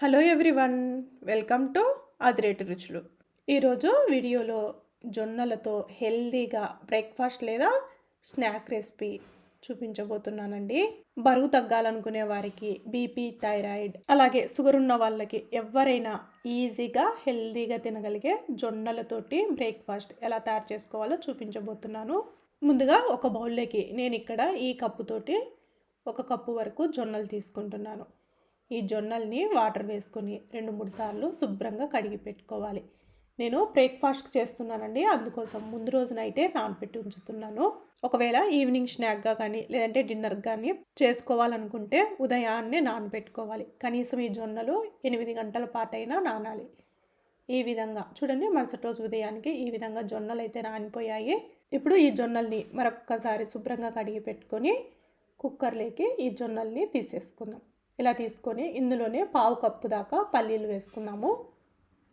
Hello everyone welcome to అదిరేటి రుచులు. ఈరోజు వీడియోలో జొన్నలతో హెల్దీగా బ్రేక్ఫాస్ట్ లేదా స్నాక్ రెసిపీ చూపించబోతున్నానండి. బరువు తగ్గాలనుకునే వారికి బీపీ థైరాయిడ్ అలాగే షుగర్ ఉన్న వాళ్ళకి ఎవరైనా ఈజీగా హెల్దీగా తినగలిగే జొన్నలతోటి బ్రేక్ఫాస్ట్ ఎలా తయారు చేసుకోవాలో చూపించబోతున్నాను. ముందుగా ఒక బౌల్లోకి నేను ఇక్కడ ఈ కప్పుతోటి ఒక కప్పు వరకు జొన్నలు తీసుకుంటున్నాను. ఈ జొన్నల్ని వాటర్ వేసుకొని రెండు మూడు సార్లు శుభ్రంగా కడిగి పెట్టుకోవాలి. నేను బ్రేక్ఫాస్ట్ చేస్తున్నానండి. అందుకోసం ముందు రోజు నైటే నానబెట్టి ఉంచుతున్నాను. ఒకవేళ ఈవినింగ్ స్నాక్గా కానీ లేదంటే డిన్నర్కి కానీ చేసుకోవాలనుకుంటే ఉదయాన్నే నానబెట్టుకోవాలి. కనీసం ఈ జొన్నలు ఎనిమిది గంటల పాటైనా నానాలి. ఈ విధంగా. చూడండి మరుసటి రోజు ఉదయానికి ఈ విధంగా జొన్నలు అయితే నానిపోయాయి. ఇప్పుడు ఈ జొన్నల్ని మరొక్కసారి శుభ్రంగా కడిగి పెట్టుకొని కుక్కర్లోకి ఈ జొన్నల్ని తీసేసుకుందాం. ఇలా తీసుకొని ఇందులోనే పావు కప్పు దాకా పల్లీలు వేసుకున్నాము.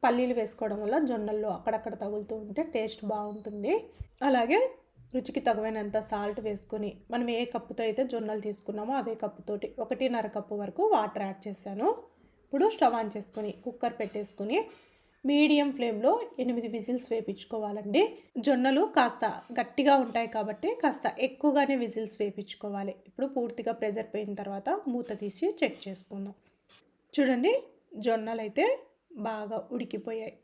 పల్లీలు వేసుకోవడం వల్ల జొన్నల్లో అక్కడక్కడ తగులుతూ ఉంటే టేస్ట్ బాగుంటుంది. అలాగే రుచికి తగినంత సాల్ట్ వేసుకొని మనం ఏ కప్పుతో అయితే జొన్నలు తీసుకున్నామో అదే కప్పుతోటి ఒకటిన్నర కప్పు వరకు వాటర్ యాడ్ చేశాను. ఇప్పుడు స్టవ్ ఆన్ చేసుకొని కుక్కర్ పెట్టేసుకొని మీడియం ఫ్లేమ్లో ఎనిమిది విజిల్స్ వేపించుకోవాలండి. జొన్నలు కాస్త గట్టిగా ఉంటాయి కాబట్టి కాస్త ఎక్కువగానే విజిల్స్ వేపించుకోవాలి. ఇప్పుడు పూర్తిగా ప్రెజర్ పోయిన తర్వాత మూత తీసి చెక్ చేసుకుందాం. చూడండి జొన్నలు అయితే బాగా ఉడికిపోయాయి.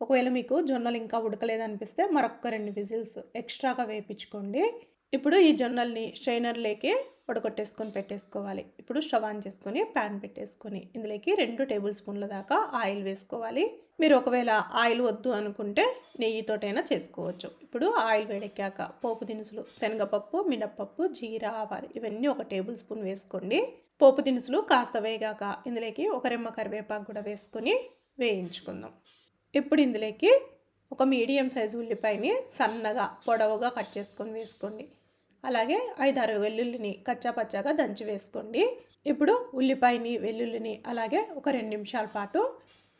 ఒకవేళ మీకు జొన్నలు ఇంకా ఉడకలేదనిపిస్తే మరొక రెండు విజిల్స్ ఎక్స్ట్రాగా వేపించుకోండి. ఇప్పుడు ఈ జొన్నల్ని స్ట్రైనర్లోకి వడగొట్టేసుకొని పెట్టేసుకోవాలి. ఇప్పుడు స్టవ్ ఆన్ చేసుకొని ప్యాన్ పెట్టేసుకొని ఇందులోకి రెండు టేబుల్ స్పూన్ల దాకా ఆయిల్ వేసుకోవాలి. మీరు ఒకవేళ ఆయిల్ వద్దు అనుకుంటే నెయ్యితోటైనా చేసుకోవచ్చు. ఇప్పుడు ఆయిల్ వేడెక్కాక పోపు దినుసులు శనగపప్పు మినప్పప్పు జీరా ఆవాలు ఇవన్నీ ఒక టేబుల్ స్పూన్ వేసుకోండి. పోపు దినుసులు కాస్త వేగాక ఇందులోకి ఒక రెమ్మ కరివేపాకు కూడా వేసుకొని వేయించుకుందాం. ఇప్పుడు ఇందులోకి ఒక మీడియం సైజు ఉల్లిపాయని సన్నగా పొడవుగా కట్ చేసుకొని వేసుకోండి. అలాగే ఐదారు వెల్లుల్లిని కచ్చాపచ్చాగా దంచి వేసుకోండి. ఇప్పుడు ఉల్లిపాయని వెల్లుల్లిని అలాగే ఒక రెండు నిమిషాల పాటు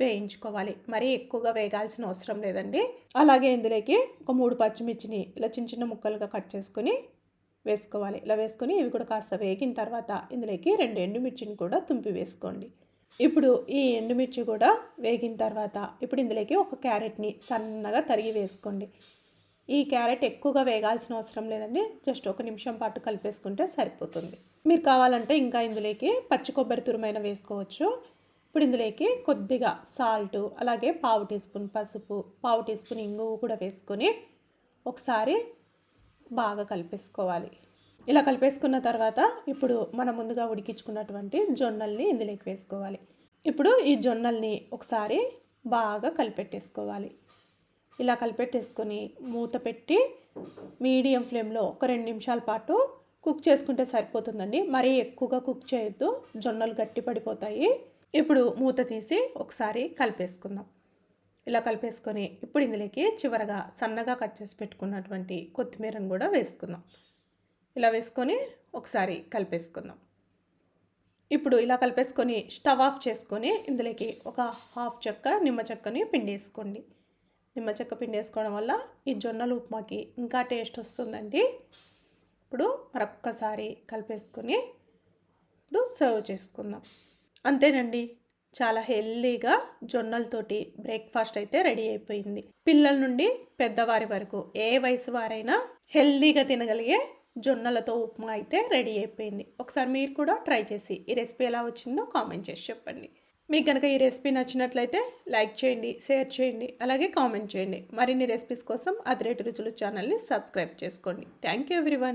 వేయించుకోవాలి. మరీ ఎక్కువగా వేగాల్సిన అవసరం లేదండి. అలాగే ఇందులోకి ఒక మూడు పచ్చిమిర్చిని ఇలా చిన్న చిన్న ముక్కలుగా కట్ చేసుకొని వేసుకోవాలి. ఇలా వేసుకొని ఇవి కూడా కాస్త వేగిన తర్వాత ఇందులోకి రెండు ఎండుమిర్చిని కూడా తుంపి వేసుకోండి. ఇప్పుడు ఈ ఎండుమిర్చి కూడా వేగిన తర్వాత ఇప్పుడు ఇందులోకి ఒక క్యారెట్ని సన్నగా తరిగి వేసుకోండి. ఈ క్యారెట్ ఎక్కువగా వేగాల్సిన అవసరం లేదండి. జస్ట్ ఒక నిమిషం పాటు కలిపేసుకుంటే సరిపోతుంది. మీరు కావాలంటే ఇంకా ఇందులోకి పచ్చి కొబ్బరి తురుమైన వేసుకోవచ్చు. ఇప్పుడు ఇందులోకి కొద్దిగా సాల్ట్ అలాగే పావు టీ స్పూన్ పసుపు పావు టీ స్పూన్ ఇంగువ కూడా వేసుకొని ఒకసారి బాగా కలిపేసుకోవాలి. ఇలా కలిపేసుకున్న తర్వాత ఇప్పుడు మనం ముందుగా ఉడికించుకున్నటువంటి జొన్నల్ని ఇందులోకి వేసుకోవాలి. ఇప్పుడు ఈ జొన్నల్ని ఒకసారి బాగా కలిపెట్టేసుకోవాలి. ఇలా కలిపెట్టేసుకొని మూత పెట్టి మీడియం ఫ్లేమ్లో ఒక రెండు నిమిషాల పాటు కుక్ చేసుకుంటే సరిపోతుందండి. మరీ ఎక్కువగా కుక్ చేయొద్దు. జొన్నలు గట్టి పడిపోతాయి. ఇప్పుడు మూత తీసి ఒకసారి కలిపేసుకుందాం. ఇలా కలిపేసుకొని ఇప్పుడు ఇందులోకి చివరగా సన్నగా కట్ చేసి పెట్టుకున్నటువంటి కొత్తిమీరను కూడా వేసుకుందాం. ఇలా వేసుకొని ఒకసారి కలిపేసుకుందాం. ఇప్పుడు ఇలా కలిపేసుకొని స్టవ్ ఆఫ్ చేసుకొని ఇందులోకి ఒక హాఫ్ చెక్క నిమ్మ చెక్కని పిండేసుకోండి. నిమ్మ చెక్క పిండి వేసుకోవడం వల్ల ఈ జొన్నలు ఉప్మాకి ఇంకా టేస్ట్ వస్తుందండి. ఇప్పుడు మరొక్కసారి కలిపేసుకొని ఇప్పుడు సర్వ్ చేసుకుందాం. అంతేనండి చాలా హెల్దీగా జొన్నలతోటి బ్రేక్ఫాస్ట్ అయితే రెడీ అయిపోయింది. పిల్లల నుండి పెద్దవారి వరకు ఏ వయసు వారైనా హెల్దీగా తినగలిగే జొన్నలతో ఉప్మా అయితే రెడీ అయిపోయింది. ఒకసారి మీరు కూడా ట్రై చేసి ఈ రెసిపీ ఎలా వచ్చిందో కామెంట్ చేసి చెప్పండి. మీకు కనుక ఈ రెసిపీ నచ్చినట్లయితే లైక్ చేయండి షేర్ చేయండి అలాగే కామెంట్ చేయండి. మరిన్ని రెసిపీస్ కోసం అదిరేటి రుచులు ఛానల్ని సబ్స్క్రైబ్ చేసుకోండి. Thank you everyone.